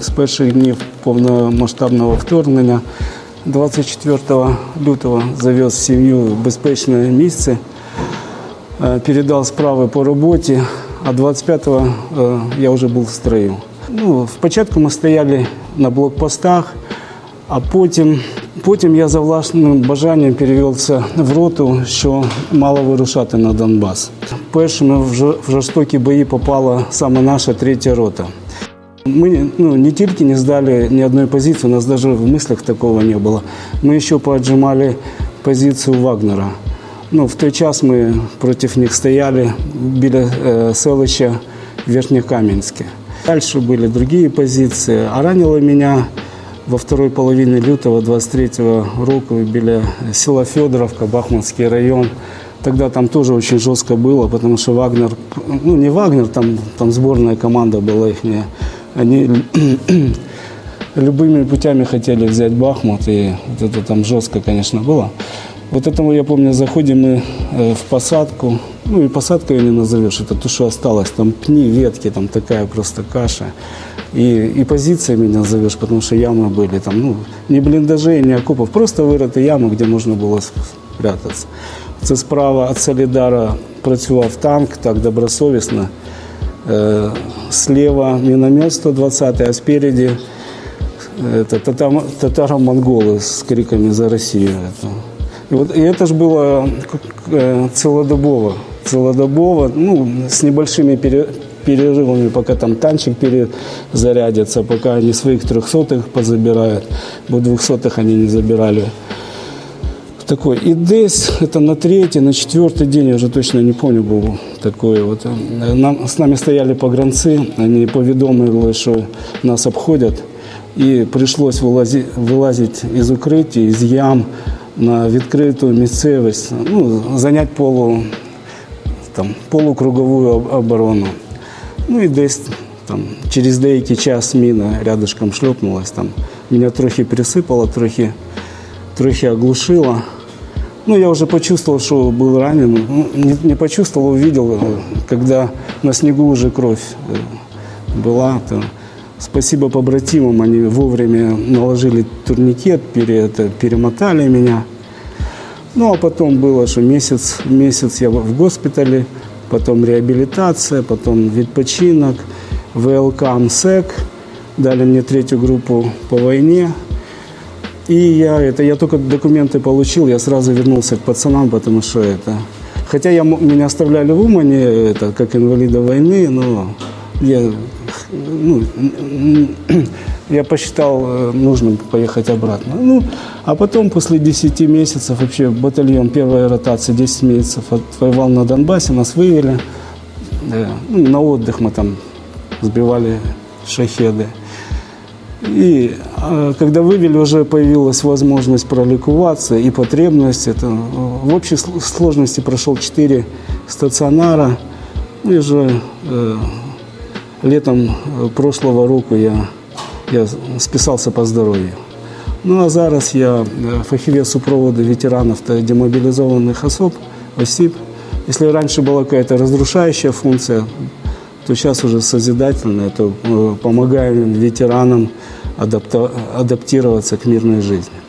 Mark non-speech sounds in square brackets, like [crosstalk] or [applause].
З перших днів повномасштабного вторгнення 24 лютого завез сім'ю в безпечне місце, е, передав справи по роботі, а 25-го е, я вже був в строю. Ну, спочатку ми стояли на блокпостах, а потім, потім я за власним бажанням перевівся в роту, що мало вирушати на Донбас. Першими в жо- в жорстокі бої попала саме наша третя рота. Мы ну, не только не сдали ни одной позиции, у нас даже в мыслях такого не было. Мы еще поотжимали позицию Вагнера. Ну, в той час мы против них стояли біля э, селища Верхнекаменске. Дальше были другие позиции. А ранило меня во второй половине лютого 23 року біля села Федоровка, Бахмутский район. Тогда там тоже очень жестко было, потому что Вагнер, ну не Вагнер, там, там сборная команда была их. Они [clears throat] любыми путями хотели взять Бахмут, и вот это там жестко, конечно, было. Вот этому, я помню, заходим мы э, в посадку, ну и посадку ее не назовешь, это то, что осталось, там пни, ветки, там такая просто каша И, и позициями не назовешь, потому что ямы были, там, ну, ни блиндажей, ни окопов, просто вироти ямы, где можна було спрятатися. Це справа від Солідара працював танк так добросовісно. Э, Слева миномет 120, а спереди это татам- татаро-монголы с криками за Россию. Это. И, вот, и это же было как, э, целодобово. Целодобово, ну, с небольшими пере- перерывами, пока там танчик перезарядится, пока они своих трехсотых позабирают, бо двухсотых они не забирали. Такой. І десь это на третий, на четвертый день, я вже точно не помню, був такой. Вот. Е, Нам, з нами стояли погранці, вони повідомили, що нас обходять. І прийшлось вилазити, вилазити із укриття, із ям на відкриту місцевість, ну, зайняти полу, там, полукругову об- оборону. Ну і десь там, через деякий час міна рядышком шльопнулась. Там, мене трохи присипало, трохи, трохи оглушило. Ну, я уже почувствовал, что был ранен. Ну, Не, не почувствовал, увидел, э, когда на снегу уже кровь э, была. То спасибо побратимам, они вовремя наложили турникет, пере, это, перемотали меня. Ну, а потом было, что месяц, месяц я в госпитале, потом реабилитация, потом відпочинок, ВЛК МСЕК, дали мне третью группу по войне. И я, это, я только документы получил, я сразу вернулся к пацанам, потому что это... Хотя я, меня оставляли в Умане, это, как инвалида войны, но я, ну, я посчитал э, нужным поехать обратно. Ну, а потом, после 10 месяцев, вообще батальон первая ротация, 10 месяцев отвоевал на Донбассе, нас вывели. Э, ну, на отдых мы там сбивали шахеды. И э, когда вывели, уже появилась возможность проликуваться и потребность. Это, э, в общей сл- сложности прошел 4 стационара. Ну, И уже летом э, прошлого року я, я списался по здоров'ю. Ну а зараз я е, фахівець супроводу ветеранов та демобилизованных особ, осіб. Раньше была какая-то разрушающая функция, то сейчас уже созидательная, то э, помогаем ветеранам адаптироваться к мирной жизни.